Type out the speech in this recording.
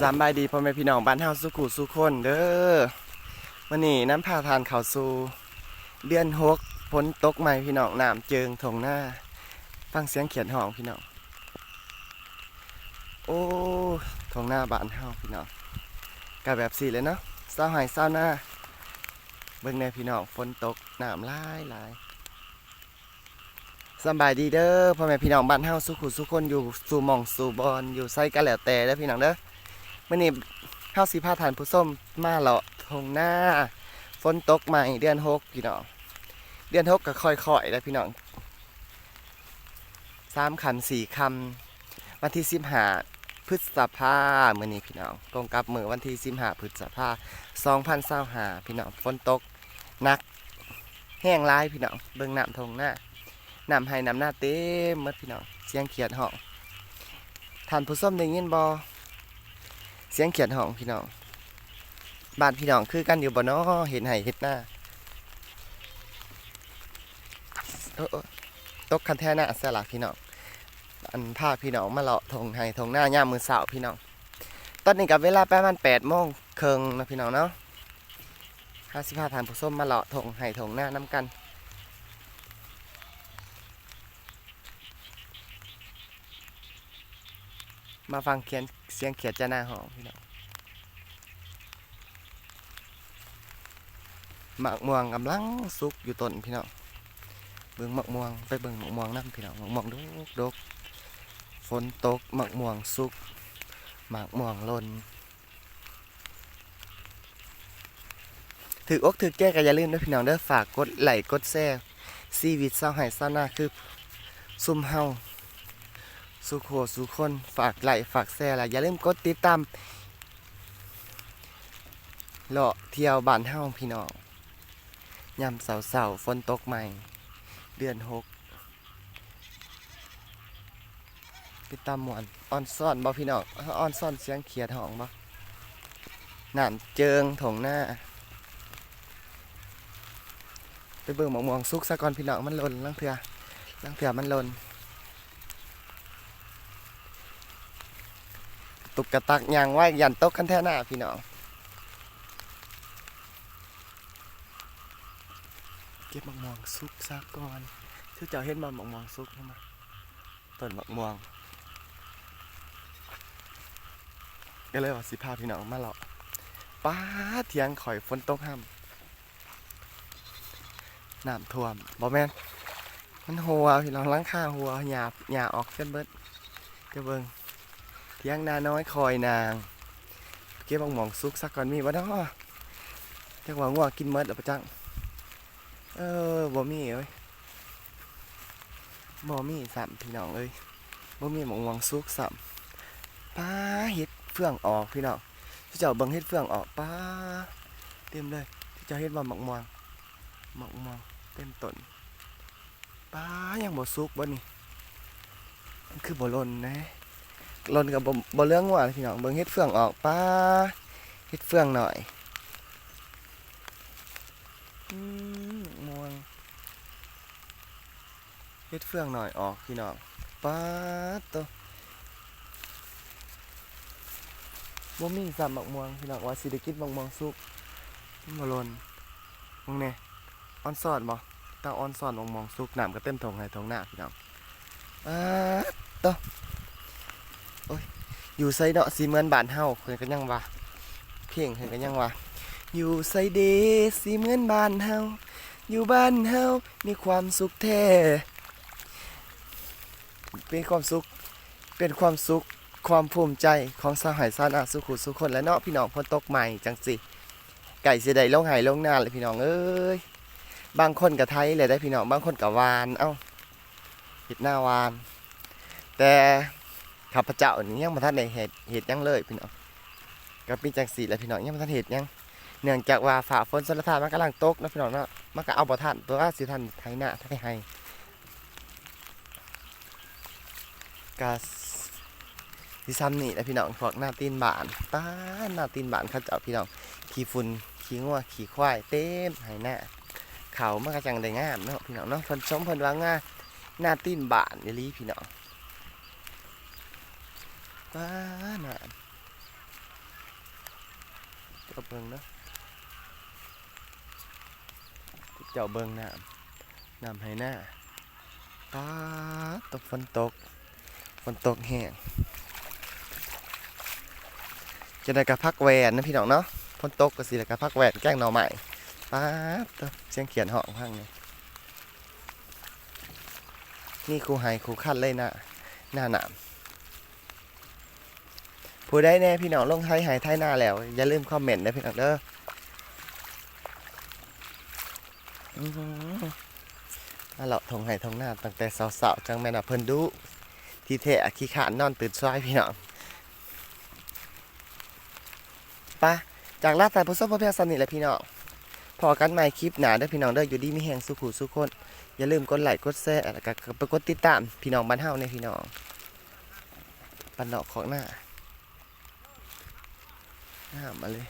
สามบายดีพ่อแม่พี่น้องบ้านเฮาสุขุสุขคนเด้อวันนี้น้ำพาทานเขาสู่เดือนหกฝนตกใหม่พี่น้องน้ำเจิงถงหน้า ฟังเสียงเขียนห้องพี่น้องโอ้ถงหน้าบ้านเฮาพี่น้องกะแบบสี่เลยเนาะเศร้าหายเศร้าหน้า เบิ่งในพี่น้องฝนตกน้ำลายลายสบายดีเด้อพ่อแม่พี่น้องบ้านเฮาสุขุสุขคนอยู่สู่หม่องสู่บอนอยู่ไสกันแล้วแต่เด้อพี่น้องเด้อ มื่อนี้ข้าวสีผ้าฐานผู้ส้มมาเลาะทงหน้าฝนตกใหม่เดือนหกพี่น้อง เดือนหกก็ค่อยๆแล้วพี่น้องสามคำสี่คำวันที่สิบห้าพฤษภาเมื่อนี้พี่น้องตรงกับมือวันที่สิบห้าพฤษภาสองพันเศร้าหาพี่น้องฝนตกนัก แห้งร้ายพี่น้องเบิ่งน้ำทงหน้าน้ำให้น้ำหน้าเต็มมดพี่น้องเสียงเขียดห้องทานผู้ส้มได้ยินบอ เสียงเขียนห้องพี่น้องบ้านพี่น้องคือกันอยู่บ่เนาะเห็นไห้เห็ดหน้าตกคันแท่หน้าสลักพี่น้องอันพาพี่น้องมาเลาะทงไห้ทงหน้าย่ามมือเสาร์พี่น้องตอนนี้กับเวลาประมาณแปดโมงเครึ่งนะพี่น้องเนาะห้าสิบห้าทานผู้ส้มมาเลาะทงไห้ทงหน้าน้ำกัน มาฟังเขียนเสียงเขียดจะหน้าหองพี่น้องหมากม่วงกำลังสุกอยู่ต้นพี่น้องเบิ่งหมากม่วงไปเบิ่งหมากม่วงน้ำพี่น้องหมากม่วงดกดกฝนตกหมากม่วงสุกหมากม่วงล่นถืออกถือแก้ก็อย่าลืมนะพี่น้องเด้อฝากกดไลค์กดแชร์ชีวิตเศร้าไห้เศร้าหน้าคือซุ่มเฮา สุขโขสุขคนฝากไลค์ฝากแชร์และอย่าลืมกดติดตามเลาะเที่ยวบ้านเฮาพี่น้องยามเสาเสาฝนตกใหม่ เดือนหกติดตามหมวนออนซ่อนบ่พี่น้องออนซ่อนเสียงเขียดห้องบ่น้ำเจิงถงหน้า ไปเบิ่งหมองมวงสุกซะก่อนพี่น้องมันล่นลังเถื่อลังเถื่อมันหล่น ตุกกระตักยางไว้ยันตกคันแท่หน้าพี่น้องเก็บมะม่วงสุกซะก่อนชื่อเจ้าเห็นบ่มะม่วงสุกเข้ามาต้นมะม่วงก็เลยว่าสิพาพี่น้องมาเลาะป้าเทียงข่อยฝนตกห้ามน้ำท่วมบ่แม่นมันหัวพี่น้องล้างคาหัวหยาบหยาออกเส้นเบิดเดี๋ยวเบิง ยงนาน้อยคอยนาง เก็บบังหมองซุกสักก่อนมีบ่เนาะจังหวะง่วงกินเมดแล้วปะจัง เออบ่มีเอ้ยบ่มีสามพี่น้องเอ้ยบ่มีหมองหวงซุกสามป้าเฮ็ดเฟื่องออกพี่น้องที่เจ้าเบิ่งเฮ็ดเฟื่องออกป้าเต็มเลยที่เจ้าเฮ็ดบ่หมอกม่วงหมอกม่วงเต็มต้นป้ายังบ่ซุกบ่นี่มันคือบ่ล่นนะ ลนกับบ่บ่เรื่องว่าพี่น้องเบิ่งเฮ็ดเฟืองออกป้าเฮ็ดเฟืองหน่อยอม่วงเฮ็ดเฟืองหน่อยออกพี่น้องป้าดโตบ่มีสามบักม่วงพี่น้องว่าสิได้กินบักม่วงสุกบ่ลนมึงแน่ออนซอนบ่ตาออนซอนบักม่วงสุกน้ำก็เต็มทงให้ทงหน้าพี่น้องป้าด โตอยู่ไซเนาะสีเหมือนบ้านเฮาเพิ่นก็ยังว่า เพียงเพิ่นก็ยังว่า อยู่ไซเดสีเหมือนบ้านเฮาอยู่บ้านเฮามีความสุขแท้เป็นความสุขเป็นความสุขความภูมิใจของสหายสานาสุขุสุขคนและเนาะพี่น้องพ้นตกใหม่จังสิไก่เสิได้ลงไหลงนาเลยพี่น้องเอ้ยบางคนกับไทยเลยได้พี่น้องบางคนกับวานเอ้าห็ดหน้าวาน แต่ ข้าพเจ้านี่ยังมาทันในเหตุเหตุยังเลยพี่น้องก็มีจังสีแหละพี่น้องยังมาทันเหตุยังเนื่องจากว่าฝ่าฝนสารทานมันกำลังตกนะพี่น้องเนาะมันก็เอาบ่ทันตัวสิทันไทยหน้าไทยให้กาสิซ้ำนี่และพี่น้องพวกหน้าตีนบานป้าหน้าตีนบานเขาเจ้าพี่น้องขี่ฝุ่นขี่งัวขี่ควายเต็มให้หน้าเขามันก็จังได้งามเนาะพี่น้องเนาะเพิ่นชมเพิ่นว่าง่าหน้าตีนบานอีหลีพี่น้อง ป้าน่ะเจ้าเบิงเนาะเจ้าเบิงน้ำน้ำให้หน้าป้าตกฝนตกฝนตกแห้งจะได้กับพักแหวนนะพี่น้องเนาะฝนตกก็สิได้กับพักแหวนแกล้งหน่อใหม่ป้าดตเสียงเขียนห้องพังเลยนี่ครูไฮครูคัดเลยนะหน้าหนาม ผู้ได้แน่พี่น้องลงไทยหายไทยหน้าแล้ว อย่าลืมคอมเมนต์นะพี่น้องเด้ออื้อหือมาเลาะทงไห้ทงหน้าตั้งแต่สาวๆจังแม่นว่าเพิ่นดุที่แท้ขี้ขานนอนตื่นสายพี่น้องปะจากลาแต่ผู้ชมพ่อแพทย์สนิทและพี่น้องพอกันใหม่คลิปหนาเด้อพี่น้องเด้ออยู่ดีมีแหงสุขุสุขคน อย่าลืมกดไลค์กดแชร์แล้วก็ไปกดติดตามพี่น้องบ้านเฮาในพี่น้องบ้านนอกของหน้า หน้ามาเลย